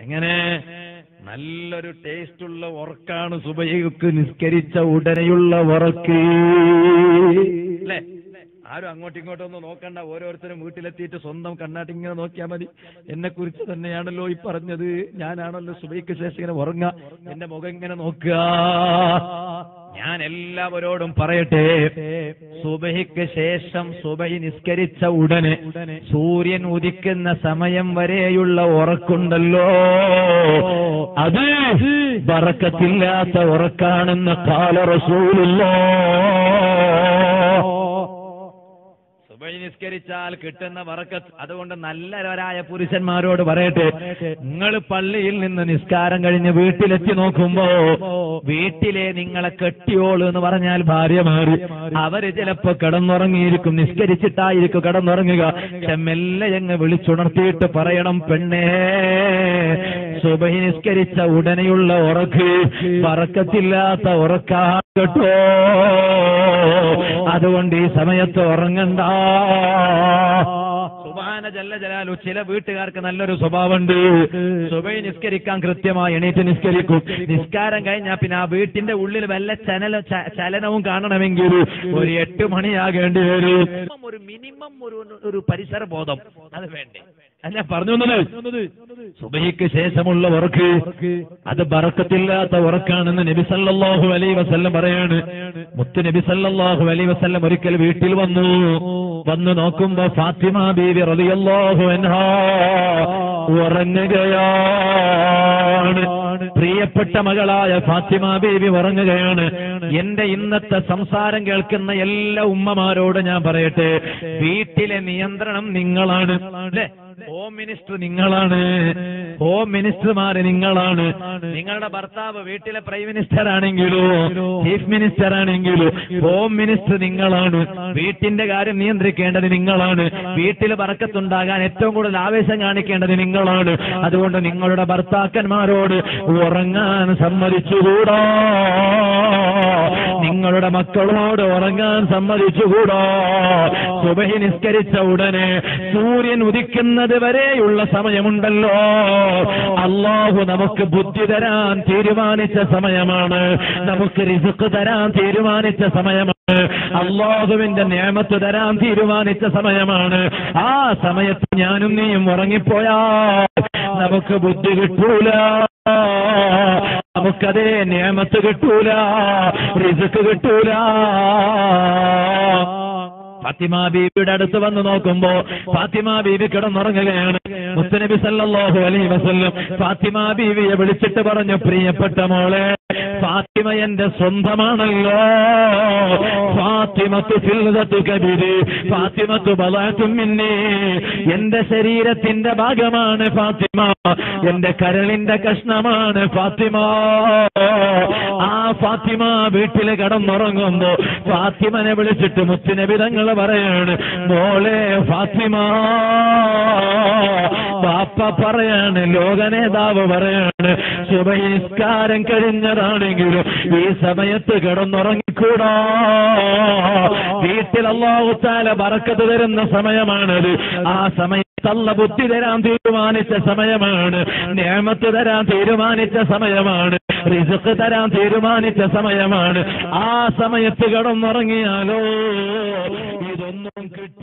എങ്ങനെ? നല്ലൊരു ടേസ്റ്റുള്ള ഉറക്കാണ് സുബൈക്ക് നിസ്കരിച്ച ഉടനെയുള്ള ഉറക്ക്. ആരും അങ്ങോട്ടും ഇങ്ങോട്ടും ഒന്നും നോക്കണ്ട. ഓരോരുത്തരും വീട്ടിലെത്തിയിട്ട് സ്വന്തം കണ്ണാട്ടി ഇങ്ങനെ നോക്കിയാൽ മതി. എന്നെ കുറിച്ച് തന്നെയാണല്ലോ ഈ പറഞ്ഞത്. ഞാനാണല്ലോ സുബൈക്ക് ശേഷം ഇങ്ങനെ ഉറങ്ങുക എന്റെ മുഖം ഇങ്ങനെ നോക്കുക. ഞാൻ എല്ലാവരോടും പറയട്ടെ. സുബഹിക്ക് ശേഷം സുബഹി നിസ്കരിച്ച ഉടനെ സൂര്യൻ ഉദിക്കുന്ന സമയം വരെയുള്ള ഉറക്കുണ്ടല്ലോ. അത് ബറക്കത്തില്ലാത്ത ഉറക്കാണെന്ന് കാല റസൂലുള്ളോ. നിസ്കരിച്ചാൽ കിട്ടുന്ന വറക്കത്ത്. അതുകൊണ്ട് നല്ലവരായ പുരുഷന്മാരോട് പറയട്ടെ നിങ്ങൾ പള്ളിയിൽ നിന്ന് നിസ്കാരം കഴിഞ്ഞ് വീട്ടിലെത്തി നോക്കുമ്പോ വീട്ടിലെ നിങ്ങളെ കെട്ടിയോൾ എന്ന് പറഞ്ഞാൽ ഭാര്യ മാറി. അവർ ചിലപ്പോ കിടന്നുറങ്ങിയിരിക്കും നിസ്കരിച്ചിട്ടായിരിക്കും കിടന്നുറങ്ങുക. മെല്ലെ അങ്ങ് വിളിച്ചുണർത്തിയിട്ട് പറയണം പെണ്ണേ സുബഹി നിസ്കരിച്ച ഉടനെയുള്ള ഉറക്ക് പറക്കത്തില്ലാത്ത ഉറക്കാ കേട്ടോ. അതുകൊണ്ട് ഈ സമയത്ത് ഉറങ്ങണ്ട. സുബാന ജല്ല ജലാലു ചില വീട്ടുകാർക്ക് നല്ലൊരു സ്വഭാവമുണ്ട്. സുബൈ നിസ്കരിക്കാൻ കൃത്യമായി എണീറ്റ് നിസ്കരിക്കും. നിസ്കാരം കഴിഞ്ഞാൽ പിന്നെ ആ വീട്ടിന്റെ ഉള്ളിൽ വല്ല ചനല ചലനവും കാണണമെങ്കിൽ ഒരു എട്ട് മണിയാകേണ്ടി വരും. ഒരു മിനിമം ഒരു ഒരു പരിസര ബോധം. അത് വേണ്ടേ? അല്ല ഞാൻ പറഞ്ഞു വന്നത്? സുബഹിക്ക് ശേഷമുള്ള ഉറക്ക്. അത് ബറക്കത്തില്ലാത്ത ഉറക്കാണെന്ന് നബി സല്ലല്ലാഹു അലൈഹി വസല്ലം പറയാണ്. മുത്ത് നബി സല്ലല്ലാഹു അലൈഹി വസല്ലം ഒരിക്കൽ വീട്ടിൽ വന്നു. വന്നു നോക്കുമ്പോ ഫാത്തിമ ബീവി റളിയല്ലാഹു അൻഹാ ഉറങ്ങുകയാണ്. പ്രിയപ്പെട്ട മകളായ ഫാത്തിമ ബീവി ഉറങ്ങുകയാണ്. എന്റെ ഇന്നത്തെ സംസാരം കേൾക്കുന്ന എല്ലാ ഉമ്മമാരോട് ഞാൻ പറയട്ടെ വീട്ടിലെ നിയന്ത്രണം നിങ്ങളാണ് അല്ലേ? ഹോം മിനിസ്റ്റർ നിങ്ങളാണ്. ഹോം മിനിസ്റ്റർമാര് നിങ്ങളാണ്. നിങ്ങളുടെ ഭർത്താവ് വീട്ടിലെ പ്രൈം മിനിസ്റ്റർ ആണെങ്കിലോ ചീഫ് മിനിസ്റ്റർ ആണെങ്കിലോ ഹോം മിനിസ്റ്റർ നിങ്ങളാണ്. വീട്ടിന്റെ കാര്യം നിയന്ത്രിക്കേണ്ടത് നിങ്ങളാണ്. വീട്ടിൽ പറക്കത്തുണ്ടാകാൻ ഏറ്റവും കൂടുതൽ ആവേശം കാണിക്കേണ്ടത് നിങ്ങളാണ്. അതുകൊണ്ട് നിങ്ങളുടെ ഭർത്താക്കന്മാരോട് ഉറങ്ങാൻ സമ്മതിച്ചുകൂടാ. നിങ്ങളുടെ മക്കളോട് ഉറങ്ങാൻ സമ്മതിച്ചുകൂടോ? സുബഹി നിസ്കരിച്ച ഉടനെ സൂര്യൻ ഉദിക്കുന്നത് വരെയുള്ള സമയമുണ്ടല്ലോ. അള്ളാഹു നമുക്ക് ബുദ്ധി തരാൻ തീരുമാനിച്ച സമയമാണ്. നമുക്ക് റിസുക്ക് തരാൻ തീരുമാനിച്ച സമയമാണ്. അള്ളാഹുവിന്റെ നിയമത്ത് തരാൻ തീരുമാനിച്ച സമയമാണ്. ആ സമയത്ത് ഞാനും നീയും ഉറങ്ങിപ്പോയാ നമുക്ക് ബുദ്ധി കിട്ടൂല. നമുക്കതേ നിയമത്ത് കിട്ടൂല റിസുക്ക് കിട്ടൂല. ഫാത്തിമ ബീബിയുടെ അടുത്ത് വന്ന് നോക്കുമ്പോ ഫാത്തിമ ബീബി കിടന്നുറങ്ങുകയാണ്. മുത്തനബി സല്ലല്ലാഹു അലൈഹി വസല്ലം ഫാത്തിമ ബീവിയെ വിളിച്ചിട്ട് പറഞ്ഞു പ്രിയപ്പെട്ട മോളെ ഫാത്തിമ എന്റെ സ്വന്തമാണല്ലോ. ഫാത്തിമത്തു ഫിൽദത്തു കബിര് ഫാത്തിമത്തു ബലാത്തും മിന്നി. എന്റെ ശരീരത്തിന്റെ ഭാഗമാണ് ഫാത്തിമ. എന്റെ കരളിന്റെ കഷ്ണമാണ് ഫാത്തിമ. ആ ഫാത്തിമ വീട്ടിലെ കടന്നുറങ്ങുമ്പോ ഫാത്തിമനെ വിളിച്ചിട്ട് മുത്തിനെ തങ്ങൾ പറയാണ് മോളെ ഫാത്തിമ പാപ്പ പറയാണ് ലോക നേതാവ് പറയാണ് ശുഭനിസ്കാരം കഴിഞ്ഞതാണെങ്കിലും ഈ സമയത്ത് കിടന്നുറങ്ങിക്കൂടാ. വീട്ടിൽ അള്ളാഹുത്താല ബറക്കത്ത് തരുന്ന സമയമാണത്. ആ സമയത്ത് അല്ല ബുദ്ധി തരാൻ തീരുമാനിച്ച സമയമാണ്. നേമത്ത് തരാൻ തീരുമാനിച്ച സമയമാണ്. റിസുക്ക് തരാൻ തീരുമാനിച്ച സമയമാണ്. ആ സമയത്ത് കിടന്നുറങ്ങിയാലോ? ഇതൊന്നും കിട്ടൂല